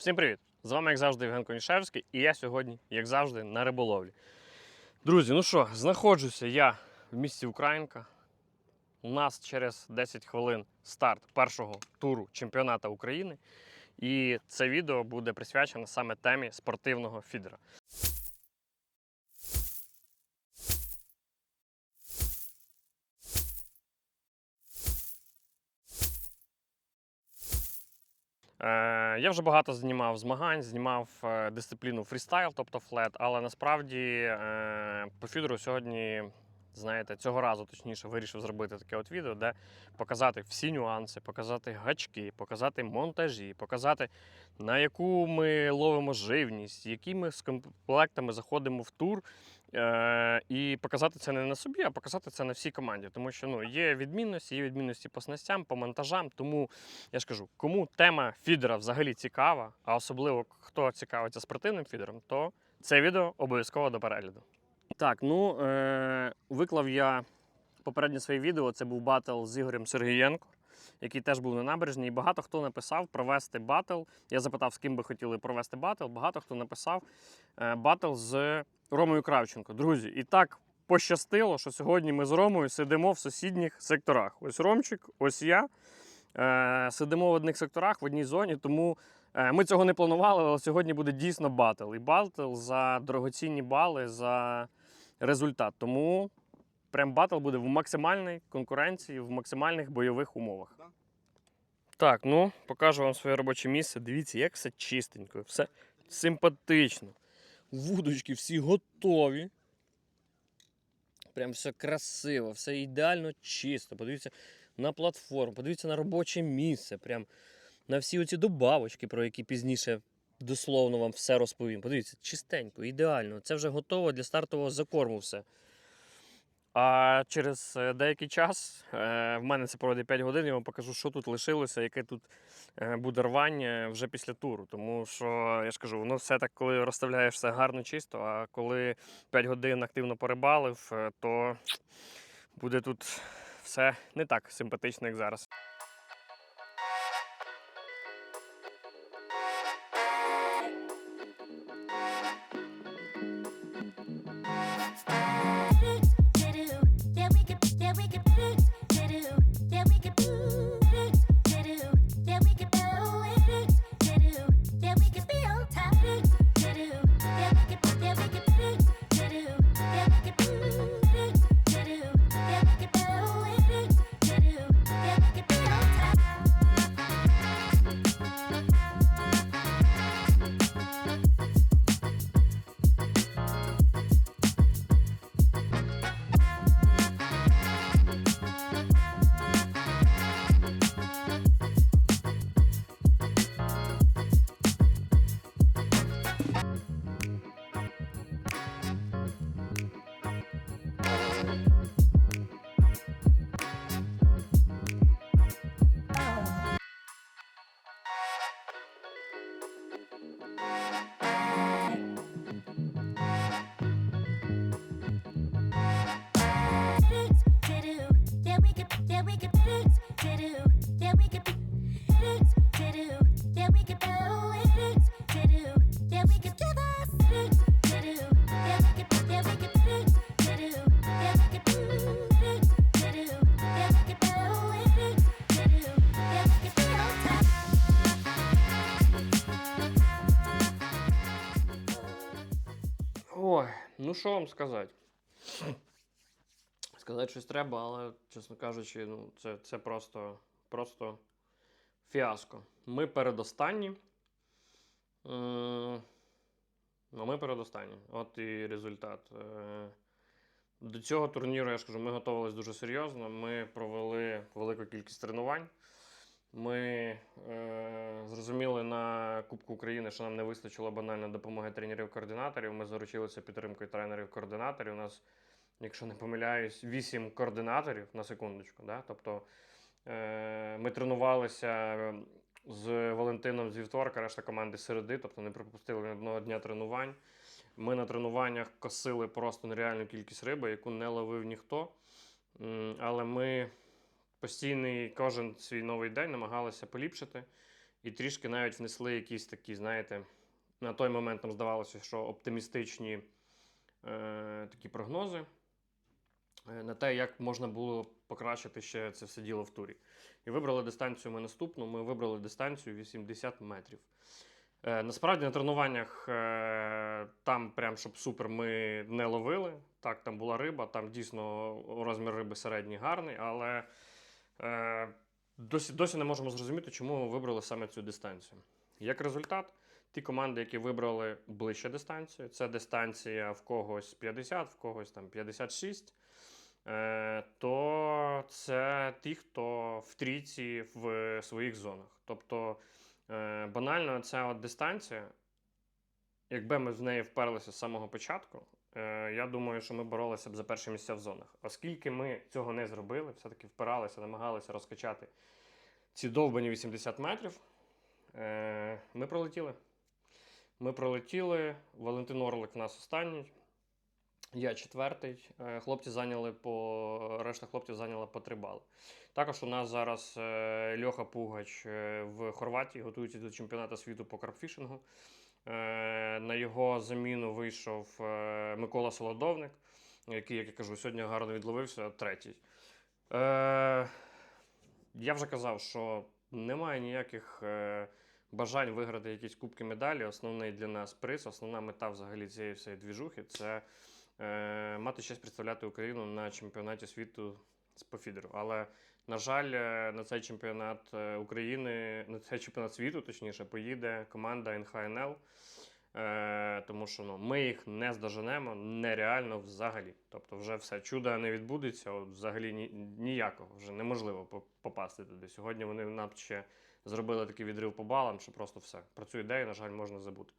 Всім привіт! З вами, як завжди, Євген Конішевський, і я сьогодні, як завжди, на риболовлі. Друзі, ну що, знаходжуся я в місті Українка. У нас через 10 хвилин старт першого туру чемпіонату України. І це відео буде присвячене саме темі спортивного фідера. Я вже багато знімав змагань, знімав е, дисципліну фрістайл, тобто флет, але насправді е, по фідеру сьогодні, знаєте, цього разу точніше вирішив зробити таке от відео, де показати всі нюанси, показати гачки, показати монтажі, показати на яку ми ловимо живність, які ми з комплектами заходимо в тур. Е, і показати це не на собі, а показати це на всій команді. Тому що ну, є відмінності, є відмінності по снастям, по монтажам. Тому я ж кажу, кому тема фідера взагалі цікава, а особливо хто цікавиться спортивним фідером, то це відео обов'язково до перегляду. Так, ну е- виклав я попереднє своє відео. Це був батл з Ігорем Сергієнко, який теж був на набережній. І багато хто написав провести батл. Я запитав, з ким би хотіли провести батл. Багато хто написав е- батл з Ромою Кравченко. Друзі, і так пощастило, що сьогодні ми з Ромою сидимо в сусідніх секторах. Ось Ромчик, ось я. Е, сидимо в одних секторах, в одній зоні, тому е, ми цього не планували, але сьогодні буде дійсно батл. І батл за дорогоцінні бали, за результат. Тому прям батл буде в максимальній конкуренції, в максимальних бойових умовах. Так, ну покажу вам своє робоче місце. Дивіться, як все чистенько, все симпатично. Вудочки всі готові. Прям все красиво, все ідеально чисто. Подивіться на платформу, подивіться на робоче місце. Прям на всі оці добавочки, про які пізніше дословно вам все розповім. Подивіться, чистенько, ідеально. Це вже готово для стартового закорму все. А через е, деякий час е, в мене це пройде 5 годин, я вам покажу, що тут лишилося, яке тут е, буде рвання вже після туру. Тому що я ж кажу, воно все так, коли розставляєш все гарно чисто, а коли 5 годин активно порибалив, е, то буде тут все не так симпатично, як зараз. Ну що вам сказати? Сказати щось треба, але, чесно кажучи, ну, це, це просто, просто фіаско. Ми передостанні. Ну, ми передостанні. От і результат. Е, До цього турніру, я ж кажу, ми готувалися дуже серйозно. Ми провели велику кількість тренувань. Ми е, зрозуміли на Кубку України, що нам не вистачило банально допомоги тренерів-координаторів. Ми заручилися підтримкою тренерів-координаторів. У нас, якщо не помиляюсь, 8 координаторів на секундочку. Да? Тобто е, ми тренувалися з Валентином з вівторка, решта команди середи, тобто не пропустили ні одного дня тренувань. Ми на тренуваннях косили просто нереальну кількість риби, яку не ловив ніхто. Але ми постійний кожен свій новий день намагалися поліпшити. і трішки навіть внесли якісь такі, знаєте, на той момент нам здавалося, що оптимістичні е, такі прогнози е, на те, як можна було покращити ще це все діло в турі. І вибрали дистанцію ми наступну. Ми вибрали дистанцію 80 метрів. Е, насправді на тренуваннях е, там, прям щоб супер, ми не ловили. Так, там була риба, там дійсно розмір риби середній гарний, але досі, досі не можемо зрозуміти, чому ми вибрали саме цю дистанцію. Як результат, ті команди, які вибрали ближче дистанцію, це дистанція в когось 50, в когось там 56. Е, то це ті, хто в трійці в своїх зонах. Тобто, е, банально, ця от дистанція, якби ми в неї вперлися з самого початку, е, я думаю, що ми боролися б за перші місця в зонах. Оскільки ми цього не зробили, все-таки впиралися, намагалися розкачати ці довбані 80 метрів, е, ми пролетіли. Ми пролетіли. Валентин Орлик в нас останній. Я четвертий. Е, Хлопці зайняли по решта хлопців зайняла по три бали. Також у нас зараз е, Льоха Пугач е, в Хорватії готується до чемпіонату світу по карпфішингу. Е, На його заміну вийшов е, Микола Солодовник, який, як я кажу, сьогодні гарно відловився, третій. Е, Я вже казав, що немає ніяких бажань виграти якісь кубки медалі. Основний для нас приз, основна мета взагалі цієї всієї двіжухи це мати честь представляти Україну на чемпіонаті світу з по фідеру. Але, на жаль, е, на цей чемпіонат е, України, на цей чемпіонат світу, точніше, поїде команда НХНЛ. Е, тому що ну, ми їх не здоженемо нереально взагалі. Тобто, вже все чудо не відбудеться, от взагалі ні, ніякого, вже неможливо попасти туди. Сьогодні вони нам ще зробили такий відрив по балам, що просто все. Про цю ідею, на жаль, можна забути.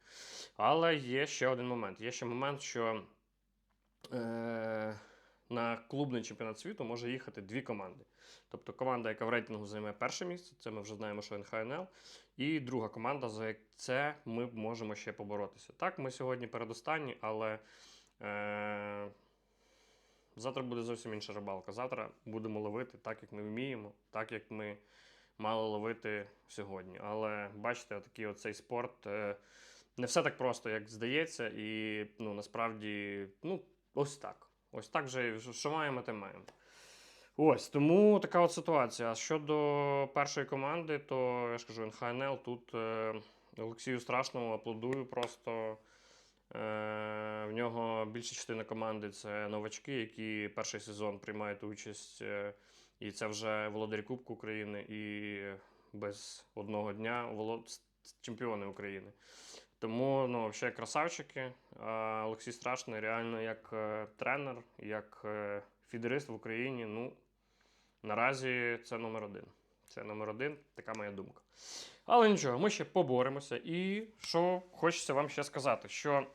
Але є ще один момент. Є ще момент, що е, на клубний чемпіонат світу може їхати дві команди. Тобто команда, яка в рейтингу займе перше місце, це ми вже знаємо, що НХНЛ, і друга команда, за це ми можемо ще поборотися. Так, ми сьогодні передостанні, але е, завтра буде зовсім інша рибалка. Завтра будемо ловити так, як ми вміємо, так як ми мали ловити сьогодні. Але бачите, такий оцей спорт. Е, не все так просто, як здається, і ну, насправді, ну, ось так. Ось так вже що маємо, те маємо. Ось тому така от ситуація. А щодо першої команди, то я ж кажу, НХНЛ тут е, Олексію Страшному аплодую просто. Е, в нього більша частина команди це новачки, які перший сезон приймають участь. Е, і це вже володарі Кубку України і без одного дня волод... чемпіони України. Тому ну, взагалі красавчики. А Олексій Страшний реально як е, тренер, як е, фідерист в Україні. Ну, наразі це номер один. Це номер один, така моя думка. Але нічого, ми ще поборемося. І що хочеться вам ще сказати, що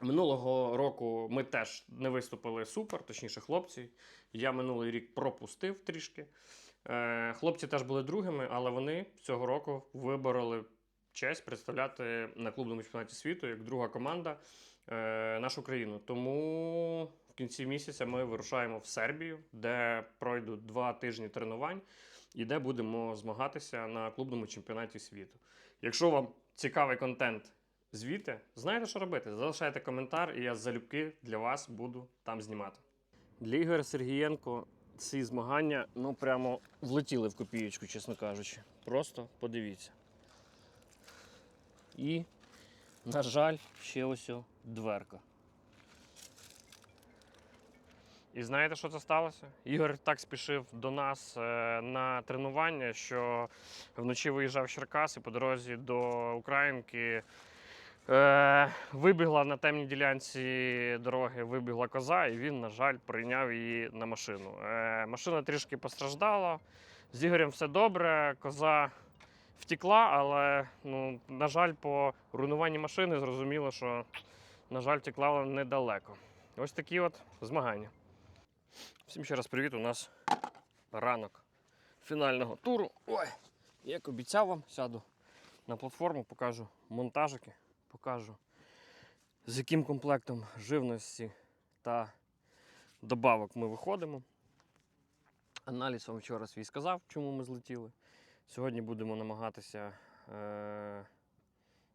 минулого року ми теж не виступили супер, точніше, хлопці. Я минулий рік пропустив трішки. Е, Хлопці теж були другими, але вони цього року вибороли честь представляти на клубному чемпіонаті світу як друга команда е, нашу країну. Тому в кінці місяця ми вирушаємо в Сербію, де пройдуть два тижні тренувань і де будемо змагатися на клубному чемпіонаті світу. Якщо вам цікавий контент звідти, знаєте, що робити? Залишайте коментар, і я залюбки для вас буду там знімати. Для Ігоря Сергієнко ці змагання ну прямо влетіли в копієчку, чесно кажучи. Просто подивіться. І, на жаль, ще ось дверка. І знаєте, що це сталося? Ігор так спішив до нас е, на тренування, що вночі виїжджав Черкас і по дорозі до Українки е, вибігла на темній ділянці дороги, вибігла коза, і він, на жаль, прийняв її на машину. Е, машина трішки постраждала. З Ігорем все добре, коза втекла, але, ну, на жаль, по руйнуванні машини зрозуміло, що, на жаль, втекла недалеко. Ось такі от змагання. Всім ще раз привіт. У нас ранок фінального туру. Ой, як обіцяв вам, сяду на платформу, покажу монтажики, покажу, з яким комплектом живності та добавок ми виходимо. Аналіз вам вчора свій сказав, чому ми злетіли. Сьогодні будемо намагатися е,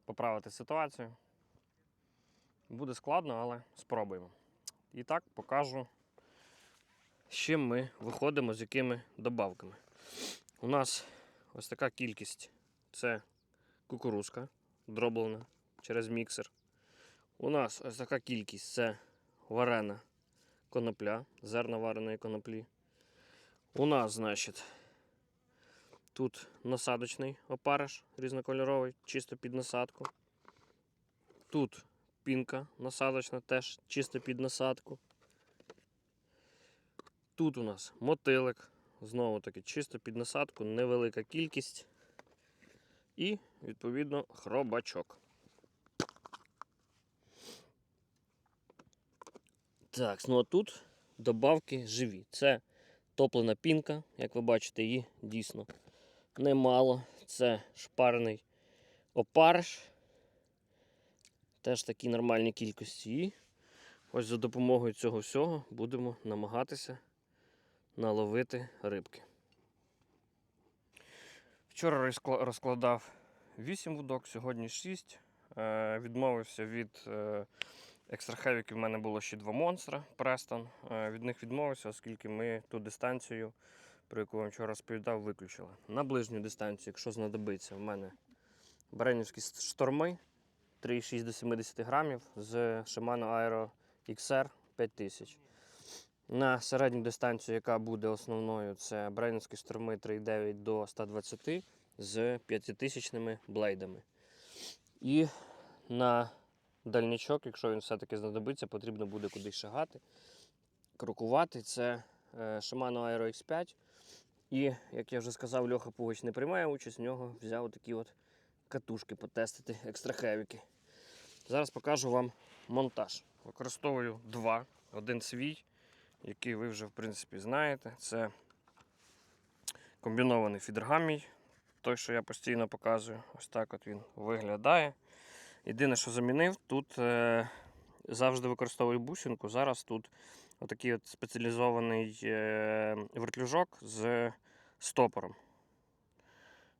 поправити ситуацію. Буде складно, але спробуємо. І так покажу, з чим ми виходимо, з якими добавками. У нас ось така кількість це кукурузка дроблена через міксер. У нас ось така кількість це варена конопля, зерна вареної коноплі. У нас, значить, тут насадочний опариш різнокольоровий, чисто під насадку. Тут пінка насадочна, теж чисто під насадку. Тут у нас мотилик, знову таки чисто під насадку, невелика кількість. І, відповідно, хробачок. Так, ну а тут добавки живі. Це топлена пінка, як ви бачите, її дійсно немало. Це шпарений опариш. Теж такі нормальні кількості. І ось за допомогою цього всього будемо намагатися наловити рибки. Вчора розкладав 8 вудок, сьогодні 6. Е, відмовився від е, екстрахевіків. У мене було ще два монстра Престон. Е, від них відмовився, оскільки ми ту дистанцію, про яку вам вчора розповідав, виключили. На ближню дистанцію, якщо знадобиться, в мене бренівські шторми 3,6 до 70 грамів з Shimano Aero XR 5000. На середню дистанцію, яка буде основною, це бренівські шторми 3,9 до 120 з 5000 блейдами. І на дальнячок, якщо він все-таки знадобиться, потрібно буде кудись шагати. Крокувати це е, Shimano Aero X5. І, як я вже сказав, Льоха Пугач не приймає участь, в нього взяв такі от катушки потестити, екстрахевіки. Зараз покажу вам монтаж. Використовую два. Один свій, який ви вже в принципі знаєте. Це комбінований фідергам мій. Той, що я постійно показую. Ось так от він виглядає. Єдине, що замінив, тут е, завжди використовую бусинку. Зараз тут отакий от спеціалізований е, вертлюжок з стопором.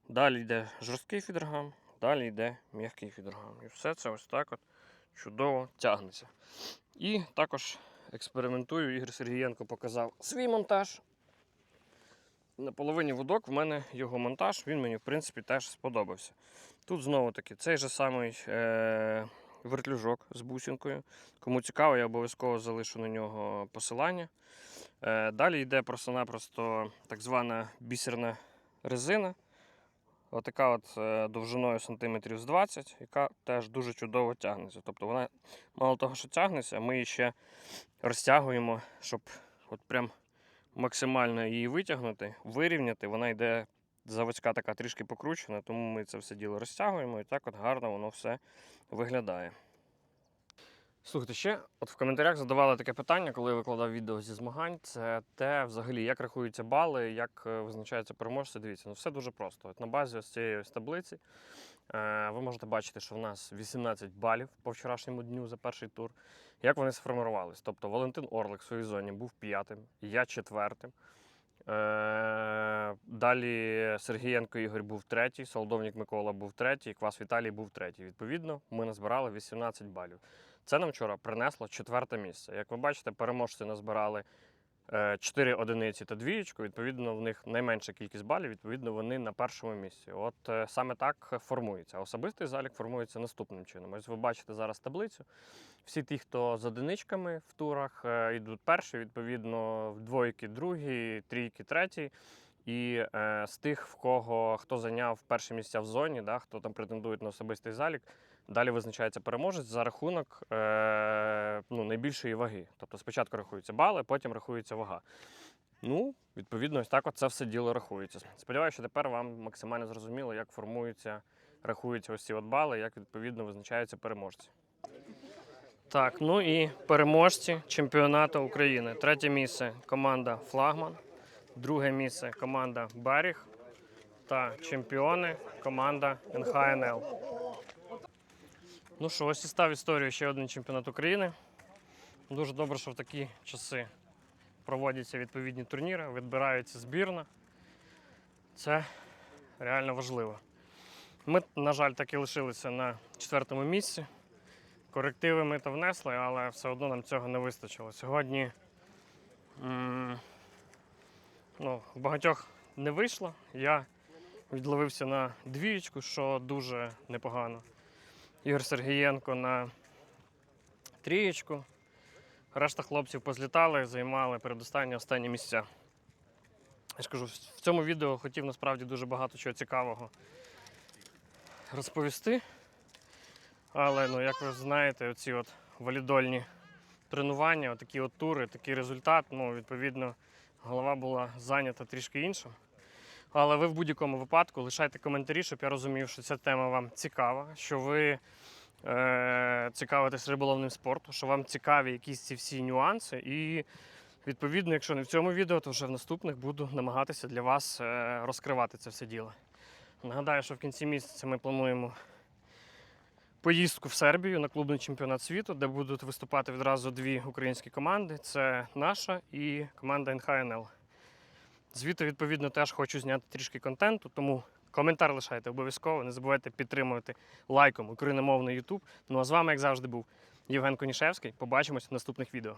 Далі йде жорсткий фідергам, далі йде м'який фідергам. І все це ось так от чудово тягнеться. І також експериментую. Ігор Сергієнко показав свій монтаж. На половині вудок в мене його монтаж, він мені в принципі теж сподобався. Тут знову таки цей же самий е- вертлюжок з бусинкою. Кому цікаво, я обов'язково залишу на нього посилання. Е- далі йде просто-напросто так звана бісерна резина. Отака от е, довжиною сантиметрів з 20, яка теж дуже чудово тягнеться. Тобто вона мало того, що тягнеться, ми її ще розтягуємо, щоб от прям максимально її витягнути, вирівняти. Вона йде заводська така трішки покручена, тому ми це все діло розтягуємо і так от гарно воно все виглядає. Слухайте, ще от в коментарях задавали таке питання, коли я викладав відео зі змагань. Це те, взагалі, як рахуються бали, як е, визначаються переможці. Дивіться, ну все дуже просто. От на базі ось цієї ось таблиці е, ви можете бачити, що в нас 18 балів по вчорашньому дню за перший тур. Як вони сформувались? Тобто Валентин Орлик в своїй зоні був п'ятим, я четвертим. Е, Далі Сергієнко Ігор був третій, Солодовник Микола був третій, Квас Віталій був третій. Відповідно, ми назбирали 18 балів. Це нам вчора принесло четверте місце. Як ви бачите, переможці назбирали 4 одиниці та двієчку. Відповідно, в них найменша кількість балів, відповідно, вони на першому місці. От е, саме так формується. Особистий залік формується наступним чином. Ось ви бачите зараз таблицю. Всі ті, хто з одиничками в турах, е, йдуть перші, відповідно, двойки другі, трійки треті. І е, з тих, в кого хто зайняв перші місця в зоні, да, хто там претендує на особистий залік, далі визначається переможець за рахунок е, ну, найбільшої ваги. Тобто спочатку рахуються бали, потім рахується вага. Ну, відповідно, ось так от це все діло рахується. Сподіваюся, що тепер вам максимально зрозуміло, як формуються, рахуються ось ці от бали, як відповідно визначаються переможці. Так, ну і переможці чемпіонату України. Третє місце команда Флагман, друге місце команда Беріг та чемпіони команда НХНЛ. Ну що, ось і став історію ще один чемпіонат України. Дуже добре, що в такі часи проводяться відповідні турніри, відбирається збірна. Це реально важливо. Ми, на жаль, так і лишилися на четвертому місці. Корективи ми то внесли, але все одно нам цього не вистачило. Сьогодні ну, багатьох не вийшло. Я відловився на двієчку, що дуже непогано. Ігор Сергієнко на трієчку. Решта хлопців позлітали, займали передостанні останні місця. Я ж кажу, в цьому відео хотів насправді дуже багато чого цікавого розповісти. Але, ну, як ви знаєте, оці от валідольні тренування, такі от тури, такий результат, ну, відповідно, голова була зайнята трішки іншим. Але ви в будь-якому випадку лишайте коментарі, щоб я розумів, що ця тема вам цікава, що ви е, цікавитесь риболовним спортом, що вам цікаві якісь ці всі нюанси. І відповідно, якщо не в цьому відео, то вже в наступних буду намагатися для вас е, розкривати це все діло. Нагадаю, що в кінці місяця ми плануємо поїздку в Сербію на клубний чемпіонат світу, де будуть виступати відразу дві українські команди: це наша і команда НХНЛ. Звідти, відповідно, теж хочу зняти трішки контенту, тому коментар лишайте обов'язково. Не забувайте підтримувати лайком україномовний YouTube. Ну а з вами, як завжди, був Євген Конішевський. Побачимось в наступних відео.